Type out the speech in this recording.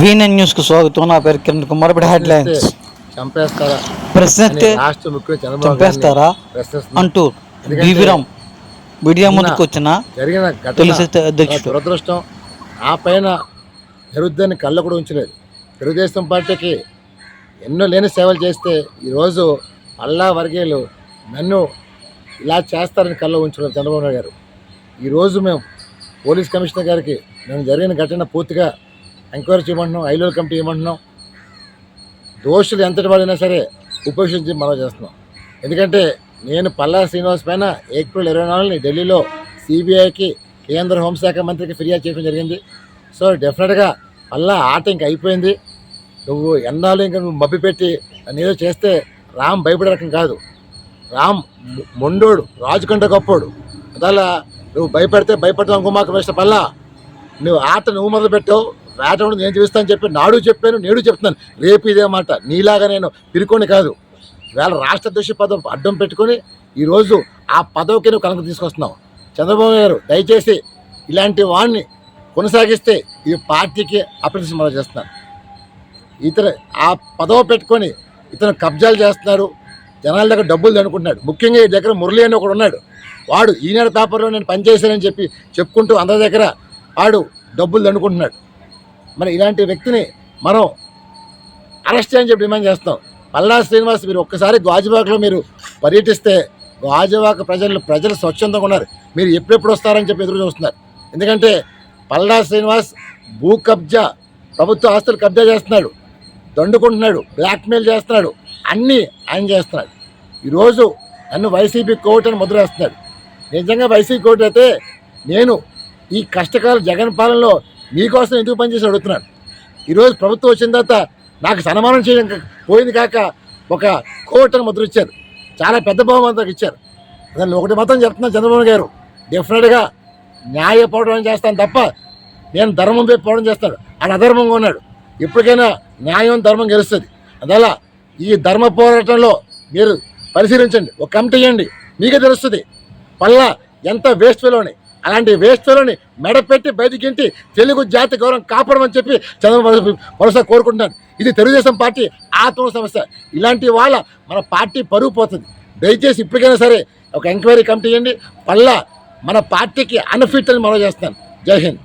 వీఎన్ఎన్ న్యూస్కు స్వాగతం. నా పేరు కిరణ్ కుమార్. ఇప్పుడు హెడ్ లైన్స్ చంపేస్తారా? ప్రశ్నిస్తే చంపేస్తారా. అంటూ బీవీరామ్ మీడియా ముందుకు వచ్చిన జరిగిన దురదృష్టం. ఆ పైన జరుగుద్దని కళ్ళ కూడా ఉంచలేదు. తెలుగుదేశం పార్టీకి ఎన్నో లేని సేవలు చేస్తే ఈరోజు అల్లా వర్గీయులు నన్ను ఇలా చేస్తారని కల్లో ఉంచలేదు చంద్రబాబు నాయుడు గారు. ఈరోజు మేము పోలీస్ కమిషనర్ గారికి మేము జరిగిన ఘటన పూర్తిగా ఎంక్వైరీ చేయమంటున్నాం ఐలోల్ కమిటీ ఇవ్వమంటున్నాం దోషులు ఎంతటి వాడైనా సరే ఉపేక్షించి మనం చేస్తున్నాం. ఎందుకంటే నేను పల్లా శ్రీనివాస్ పైన ఏప్రిల్ ఇరవై నాలుగుని ఢిల్లీలో సిబిఐకి కేంద్ర హోంశాఖ మంత్రికి ఫిర్యాదు చేయడం జరిగింది. సో డెఫినెట్గా పల్లా ఆట ఇంక అయిపోయింది. నువ్వు ఎన్నాళ్ళు ఇంకా నువ్వు మభ్యపెట్టి నన్ను చేస్తే రామ్ భయపడే రకం కాదు. రామ్ మొండోడు రాజు కంటే గొప్పోడు. అదలా నువ్వు భయపడితే భయపడతావు ఇంకో మాకు వేసిన పల్లా. నువ్వు ఆట నువ్వు మొదలు పెట్టావు. వేట నేను చూపిస్తాను చెప్పి నాడు చెప్పాను నేడు చెప్తున్నాను. రేపు ఇదే మాట. నీలాగా నేను పిరుకొని కాదు. వేళ రాష్ట్ర దృష్టి పదవి అడ్డం పెట్టుకొని ఈరోజు ఆ పదవికి నువ్వు కనుక తీసుకొస్తున్నావు. చంద్రబాబు గారు దయచేసి ఇలాంటి వాడిని కొనసాగిస్తే ఈ పార్టీకి అప్రతిష్ట మొదలు చేస్తున్నాను ఇతను ఆ పదవ పెట్టుకొని ఇతను కబ్జాలు చేస్తున్నారు జనాల దగ్గర డబ్బులు అనుకుంటున్నాడు ముఖ్యంగా ఈ దగ్గర మురళి అని ఒకడు ఉన్నాడు. వాడు ఈనాడు పేపర్లో నేను పనిచేశానని చెప్పి చెప్పుకుంటూ అందరి దగ్గర వాడు డబ్బులు దండుకుంటున్నాడు మరి ఇలాంటి వ్యక్తిని మనం అరెస్ట్ చేయని చెప్పి డిమాండ్ చేస్తాం పల్లా శ్రీనివాస్ మీరు ఒక్కసారి గాజువాకలో మీరు పర్యటిస్తే గాజువాక ప్రజలు ప్రజలు స్వచ్ఛందంగా ఉన్నారు. మీరు ఎప్పుడెప్పుడు వస్తారని చెప్పి ఎదురు చూస్తున్నారు. ఎందుకంటే పల్లా శ్రీనివాస్ భూ కబ్జా ప్రభుత్వ ఆస్తులు కబ్జా చేస్తున్నాడు. దండుకుంటున్నాడు బ్లాక్మెయిల్ చేస్తున్నాడు అన్నీ ఆయన చేస్తున్నాడు. ఈరోజు నన్ను వైసీపీ కోట్ అని ముద్రేస్తున్నాడు నిజంగా వైసీపీ కోర్టు అయితే నేను ఈ కష్టకాల జగన్ పాలనలో మీకోసం ఎందుకు పనిచేసి అడుగుతున్నాను. ఈరోజు ప్రభుత్వం వచ్చిన తర్వాత నాకు సన్మానం చేయడం పోయింది కాక ఒక కోట్ అని ముద్ర ఇచ్చారు. చాలా పెద్ద బహుమతి ఇచ్చారు. దాన్ని ఒకటి మాత్రం చెప్తున్నాను చంద్రబాబు గారు డెఫినెట్గా న్యాయ పోవడం చేస్తాను తప్ప నేను ధర్మం వైపు పోవడం చేస్తాడు ఆయన అధర్మంగా ఉన్నాడు. ఇప్పటికైనా న్యాయం ధర్మం గెలుస్తుంది. అందువల్ల ఈ ధర్మ పోరాటంలో మీరు పరిశీలించండి ఒక కమిటీ ఇవ్వండి. మీకే తెలుస్తుంది పల్లా ఎంత వేస్ట్లోని అలాంటి వేస్ట్ ఫెలోని మెడపెట్టి బయటికింటి తెలుగు జాతి గౌరవం కాపాడమని చెప్పి చంద్రబాబు భరోసా కోరుకుంటున్నాను ఇది తెలుగుదేశం పార్టీ ఆత్మ సమస్య. ఇలాంటి వాళ్ళ మన పార్టీ పరుగు పోతుంది. దయచేసి ఇప్పటికైనా సరే ఒక ఎంక్వైరీ కమిటీ చేయండి పల్లా మన పార్టీకి అన్ఫిట్ అని మనం చేస్తాను జై హింద్.